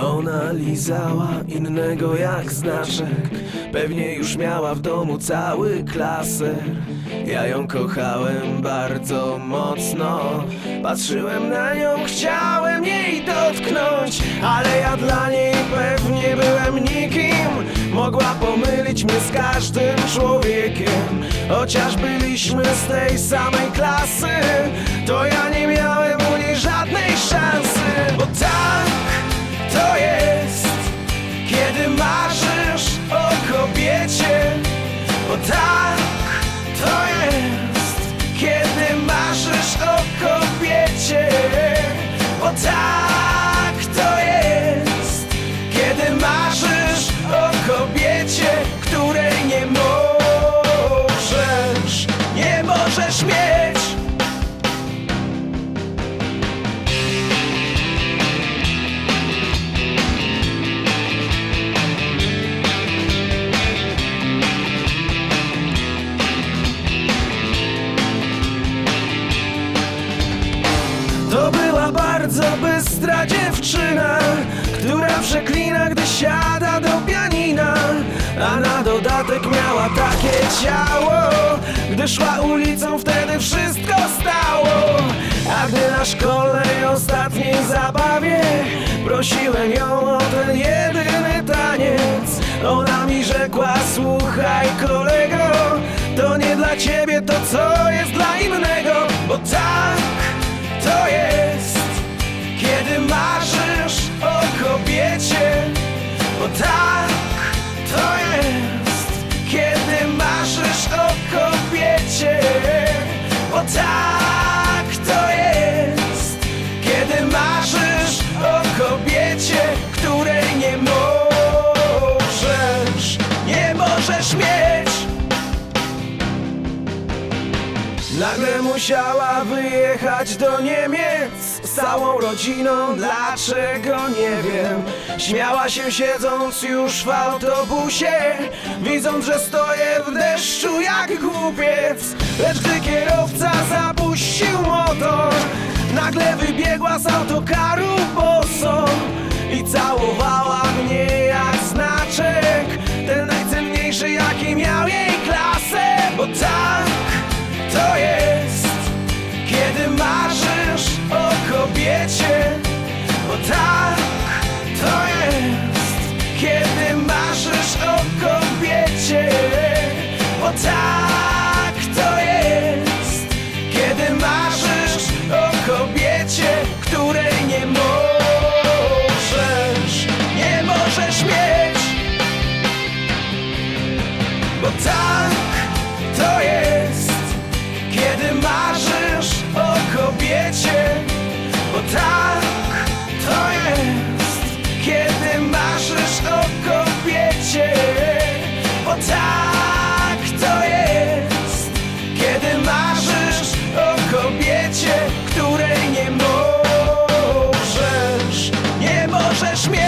Ona lizała innego jak znaczek. Pewnie już miała w domu cały klaser. Ja ją kochałem bardzo mocno. Patrzyłem na nią, chciałem jej dotknąć. Ale ja dla niej pewnie byłem nikim. Mogła pomylić mnie z każdym człowiekiem. Chociaż byliśmy z tej samej klasy To ja nie miałem Bo była bardzo bystra dziewczyna Która przeklina, gdy siada do pianina A na dodatek miała takie ciało Gdy szła ulicą, wtedy wszystko stało. A gdy na szkolnej ostatniej zabawie Prosiłem ją o ten jedyny taniec Ona mi rzekła, słuchaj kolego To nie dla ciebie to, co jest dla innego Bo tak Nagle musiała wyjechać do Niemiec z całą rodziną, dlaczego nie wiem. Śmiała się siedząc już w autobusie, widząc, że stoję w deszczu jak głupiec. Lecz gdy kierowca zapuścił motor, nagle wybiegła z autokaru możesz mnie